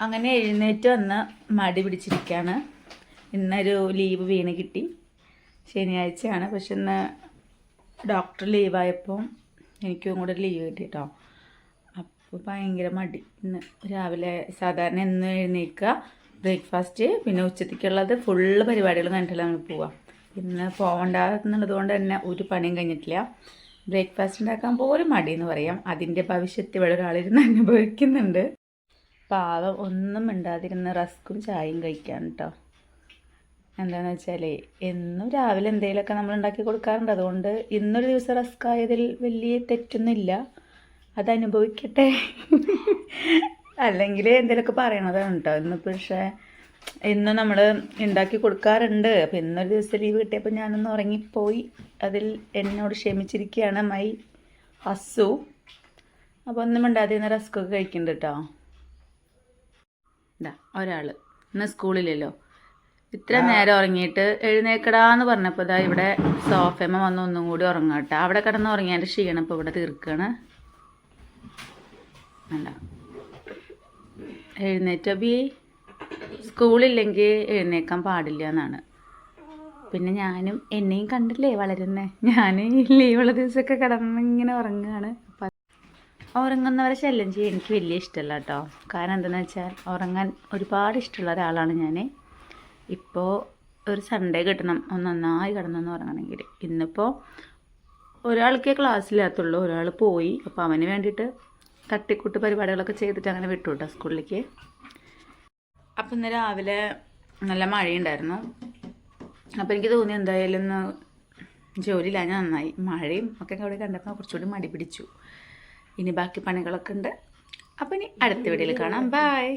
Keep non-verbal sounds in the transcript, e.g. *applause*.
അങ്ങനെ എഴുന്നേറ്റ് വന്ന് മടി പിടിച്ചിരിക്കുകയാണ് ഇന്നൊരു ലീവ് വീണ് കിട്ടി. ശനിയാഴ്ചയാണ്. പക്ഷെ ഇന്ന് ഡോക്ടർ ലീവായപ്പോൾ എനിക്കും കൂടെ ലീവ് കിട്ടി കേട്ടോ അപ്പോൾ ഭയങ്കര മടി. ഇന്ന് രാവിലെ സാധാരണ ഇന്ന് എഴുന്നേൽക്കുക ബ്രേക്ക്ഫാസ്റ്റ് പിന്നെ ഉച്ചത്തേക്കുള്ളത് ഫുള്ള് പരിപാടികൾ കണ്ടിട്ടില്ല നമ്മൾ പോവാം ഇന്ന് പോകണ്ട എന്നുള്ളത് കൊണ്ട് തന്നെ ഒരു പണിയും കഴിഞ്ഞിട്ടില്ല. ബ്രേക്ക്ഫാസ്റ്റ് ഉണ്ടാക്കാൻ പോലും മടി എന്ന് പറയാം. അതിന്റെ ഭവിഷ്യത്ത് ഇവിടെ ഒരാളിരുന്ന് *laughs* അനുഭവിക്കുന്നുണ്ട്. പാവം ഒന്നും മിണ്ടാതിരുന്ന് റസ്ക്കും ചായയും കഴിക്കാൻ കേട്ടോ എന്താണെന്ന് വെച്ചാൽ എന്നും രാവിലെ എന്തെങ്കിലുമൊക്കെ നമ്മൾ ഉണ്ടാക്കി കൊടുക്കാറുണ്ട്. അതുകൊണ്ട് ഇന്നൊരു ദിവസം റസ്ക് ആയതിൽ വലിയ തെറ്റൊന്നുമില്ല. അത് അനുഭവിക്കട്ടെ. അല്ലെങ്കിൽ എന്തെങ്കിലുമൊക്കെ പറയണതാണ് കേട്ടോ ഇന്നിപ്പോൾ പക്ഷേ ഇന്ന് നമ്മൾ ഉണ്ടാക്കി കൊടുക്കാറുണ്ട്. അപ്പോൾ ഇന്നൊരു ദിവസം ലീവ് കിട്ടിയപ്പോൾ ഞാനൊന്ന് ഉറങ്ങിപ്പോയി. അതിൽ എന്നോട് ക്ഷമിച്ചിരിക്കുകയാണ് മൈ ഹസു അപ്പോൾ ഒന്നും ഉണ്ടാതിരുന്ന റസ്കൊക്കെ കഴിക്കുന്നുണ്ട് കേട്ടോ ഇതാ ഒരാൾ ഇന്ന് സ്കൂളിലല്ലോ ഇത്ര നേരം ഉറങ്ങിയിട്ട് എഴുന്നേക്കടാന്ന് പറഞ്ഞപ്പോൾ ഇതാ ഇവിടെ സോഫമ്മ വന്ന് ഒന്നും കൂടി ഉറങ്ങട്ടെ. അവിടെ കിടന്ന് ഉറങ്ങിയതിന്റെ ക്ഷീണം ഇപ്പോൾ ഇവിടെ തീർക്കുകയാണ് അല്ല എഴുന്നേറ്റ ബി? സ്കൂളില്ലെങ്കിൽ എഴുന്നേക്കാൻ പാടില്ല എന്നാണ്. പിന്നെ ഞാനും എന്നെയും കണ്ടില്ലേ വളരുന്നേ? ഞാൻ ലീവുള്ള ദിവസമൊക്കെ കിടന്നിങ്ങനെ ഉറങ്ങുകയാണ്. ഉറങ്ങുന്നവരെ ശല്യം ചെയ്യാൻ എനിക്ക് വലിയ ഇഷ്ടമല്ല കേട്ടോ. കാരണം എന്താണെന്ന് വെച്ചാൽ ഉറങ്ങാൻ ഒരുപാട് ഇഷ്ടമുള്ള ഒരാളാണ് ഞാൻ ഇപ്പോൾ ഒരു സൺഡേ കിട്ടണം ഒന്ന് നന്നായി കിടന്നൊന്ന് ഉറങ്ങണമെങ്കിൽ. ഇന്നിപ്പോൾ ഒരാൾക്കേ ക്ലാസ്സില്ലാത്തുള്ളൂ ഒരാൾ പോയി. അപ്പോൾ അവന് വേണ്ടിയിട്ട് തട്ടിക്കൂട്ട് പരിപാടികളൊക്കെ ചെയ്തിട്ട് അങ്ങനെ വിട്ടു കേട്ടോ സ്കൂളിലേക്ക്. അപ്പം ഇന്ന് രാവിലെ നല്ല മഴയുണ്ടായിരുന്നു. അപ്പോൾ എനിക്ക് തോന്നി എന്തായാലും ഒന്ന് ഞാൻ നന്നായി. മഴയും ഒക്കെ അവിടെ കണ്ടപ്പോൾ കുറച്ചുകൂടി മടി പിടിച്ചു. ഇനി ബാക്കി പണികളൊക്കെ ഉണ്ട്. അപ്പോൾ ഇനി അടുത്ത വീഡിയോയിൽ കാണാം. ബായ്